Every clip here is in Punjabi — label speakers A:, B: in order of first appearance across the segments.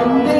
A: 안 돼.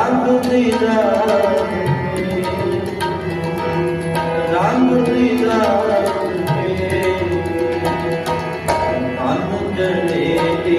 A: ਰੰਗ ਦੀ ਰਾਂਗੇ ਰੰਗ ਦੀ। ਰਾਂਗੇ ਮਨ ਜਲੇ ਦੀ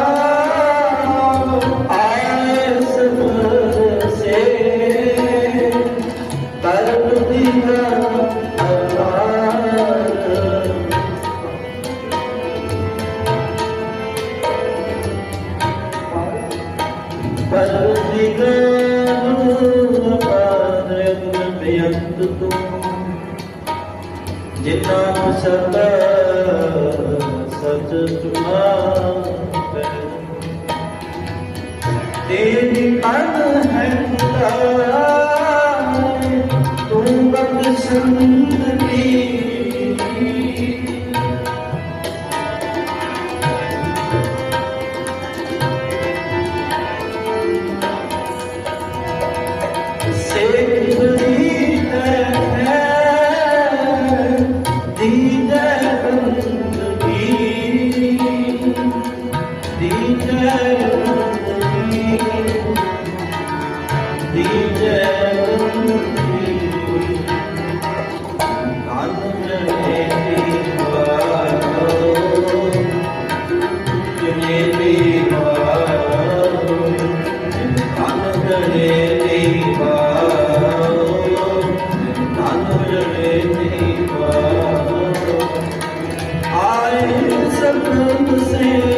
A: ਜਿਨਾ ਸਦਾ ਸਚ ਤੁਮਾਰ ਤੇਰੀ ਪਨ ਹੈ ਖੁਦਾ ਤੂੰ ਬਖਸ਼ਣ ਦੀ ਆਏ ਸਤਿ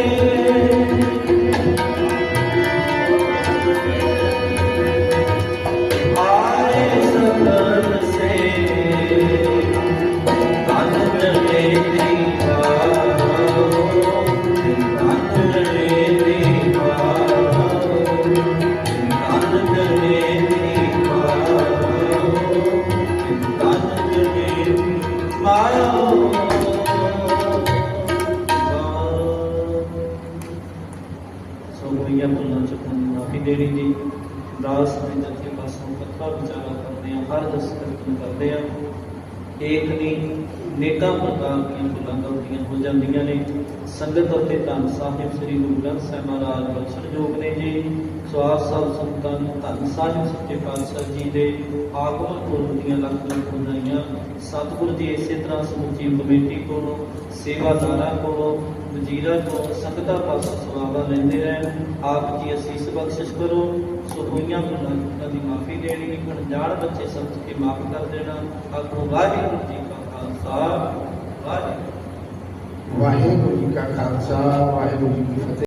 A: ਪਾਸੋਂ ਵਿਚਾਰਾ ਕਰਦੇ ਆ ਹਰ ਦਸ ਕੀਰਤਨ ਕਰਦੇ ਆ ਏਕ ਨਹੀਂ ਨੇਕਾਂ ਪ੍ਰਕਾਰ ਦੀਆਂ ਭੁੱਲਾਂ ਗਲਤੀਆਂ ਹੋ ਜਾਂਦੀਆਂ ਨੇ। ਸੰਗਤ ਅਤੇ ਧੰਨ ਸਾਹਿਬ ਸ੍ਰੀ ਗੁਰੂ ਗ੍ਰੰਥ ਸਾਹਿਬ ਮਹਾਰਾਜ ਬਖਸ਼ਣਯੋਗ ਨੇ ਜੀ। ਸਵਾਰ ਸਾਹਿਬ ਸੰਤਾਂ ਨੂੰ ਧੰਨ ਸਾਹਿਬ, ਸੱਚੇ ਪਾਤਸ਼ਾਹ ਜੀ ਦੇ ਆਗਮਨ ਪੁਰਬ ਦੀਆਂ ਲੱਖ ਲੱਖ ਵਧਾਈਆਂ। ਸਤਿਗੁਰੂ ਜੀ ਇਸੇ ਤਰ੍ਹਾਂ ਸਮੁੱਚੀ ਕਮੇਟੀ ਕੋਲੋਂ, ਸੇਵਾਦਾਰਾਂ ਕੋਲੋਂ, ਵਜ਼ੀਰਾਂ ਕੋਲੋਂ, ਸੰਗਤਾਂ ਪਾਸੋਂ ਸਵਾਵਾ ਲੈਂਦੇ ਰਹਿਣ, ਆਪ ਜੀ ਅਸੀਸ ਬਖਸ਼ਿਸ਼ ਕਰੋ, ਸੋ ਹੋਈਆਂ ਗੁਨਾਹਾਂ ਦੀ ਮਾਫੀ ਦੇਣੀ ਅਣਜਾਣ ਬੱਚੇ ਸਮਝ ਕੇ ਮਾਫ ਕਰ ਦੇਣਾ। ਆਖੋ, ਵਾਹਿਗੁਰੂ ਜੀ ਕਾ ਖਾਲਸਾ, ਵਾਹਿਗੁਰੂ
B: ਵਾਹਿਗੁਰੂ ਜੀ ਕਾ ਖਾਲਸਾ, ਵਾਹਿਗੁਰੂ ਜੀ ਕੀ ਫਤਿਹ।